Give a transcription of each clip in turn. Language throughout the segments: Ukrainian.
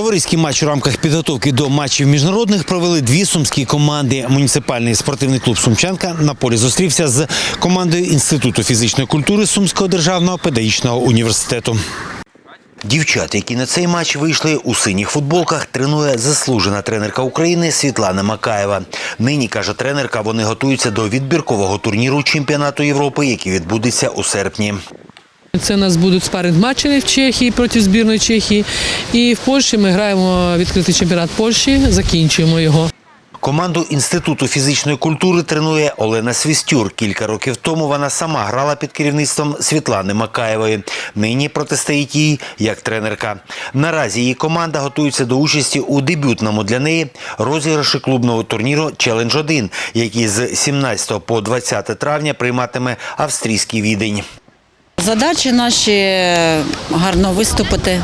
Товариський матч у рамках підготовки до матчів міжнародних провели дві сумські команди. Муніципальний спортивний клуб Сумчанка на полі зустрівся з командою Інституту фізичної культури Сумського державного педагогічного університету. Дівчат, які на цей матч вийшли у синіх футболках, тренує заслужена тренерка України Світлана Макаєва. Нині каже тренерка, вони готуються до відбіркового турніру чемпіонату Європи, який відбудеться у серпні. Це у нас будуть спаринг-матчі в Чехії проти збірної Чехії. І в Польщі ми граємо відкритий чемпіонат Польщі, закінчуємо його. Команду Інституту фізичної культури тренує Олена Свістюр. Кілька років тому вона сама грала під керівництвом Світлани Макаєвої. Нині протистоїть їй як тренерка. Наразі її команда готується до участі у дебютному для неї розіграші клубного турніру Челендж 1 який з 17 по 20 травня прийматиме австрійський відень. Задачі наші гарно виступити,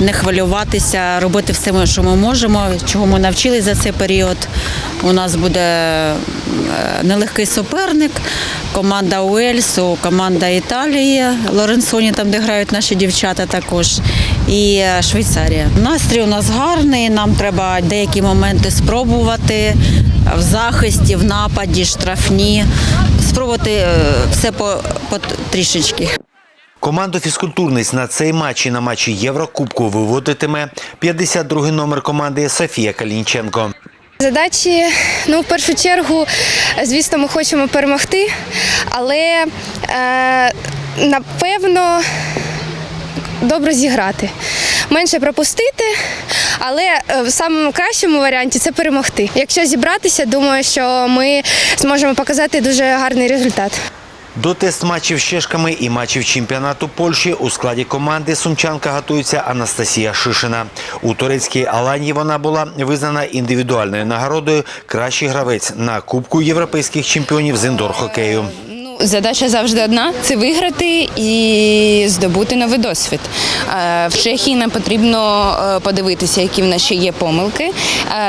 не хвилюватися, робити все, що ми можемо, чого ми навчились за цей період. У нас буде е, нелегкий суперник, команда Уельсу, команда Італії, Лоренсоні, там де грають наші дівчата також, і е, Швейцарія. Настрій у нас гарний, нам треба деякі моменти спробувати в захисті, в нападі, штрафні, спробувати е, все по, по трішечки. Команду фізкультурниць на цей матч і на матчі Єврокубку виводитиме 52-й номер команди Софія Калінченко. Задачі, ну, в першу чергу, звісно, ми хочемо перемогти, але е, напевно добре зіграти. Менше пропустити, але е, в самому кращому варіанті це перемогти. Якщо зібратися, думаю, що ми зможемо показати дуже гарний результат. До тест-матчів з чешками і матчів чемпіонату Польщі у складі команди сумчанка готується Анастасія Шишина. У турецькій Аланії вона була визнана індивідуальною нагородою кращий гравець на Кубку європейських чемпіонів з індор-хокею. Ну, задача завжди одна це виграти і здобути новий досвід. Е, В Чехії нам потрібно е, подивитися, які в нас ще є помилки,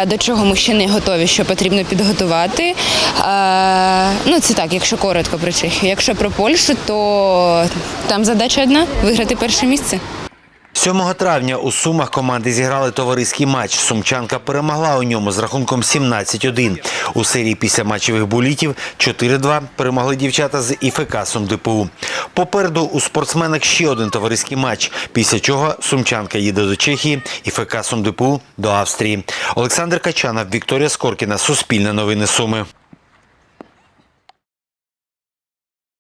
е, до чого ми ще не готові, що потрібно підготувати. Ну, це так, якщо коротко про Чехію. Якщо про Польщу, то там задача одна виграти перше місце. 7 травня у Сумах команди зіграли товариський матч. Сумчанка перемогла у ньому з рахунком 17-1. У серії після матчевих булітів 4-2 перемогли дівчата з ІФК СумДПУ. Попереду у спортсменок ще один товариський матч, після чого Сумчанка їде до Чехії, ІФК СумДПУ до Австрії. Олександр Качанов, Вікторія Скоркіна, Суспільне новини Суми.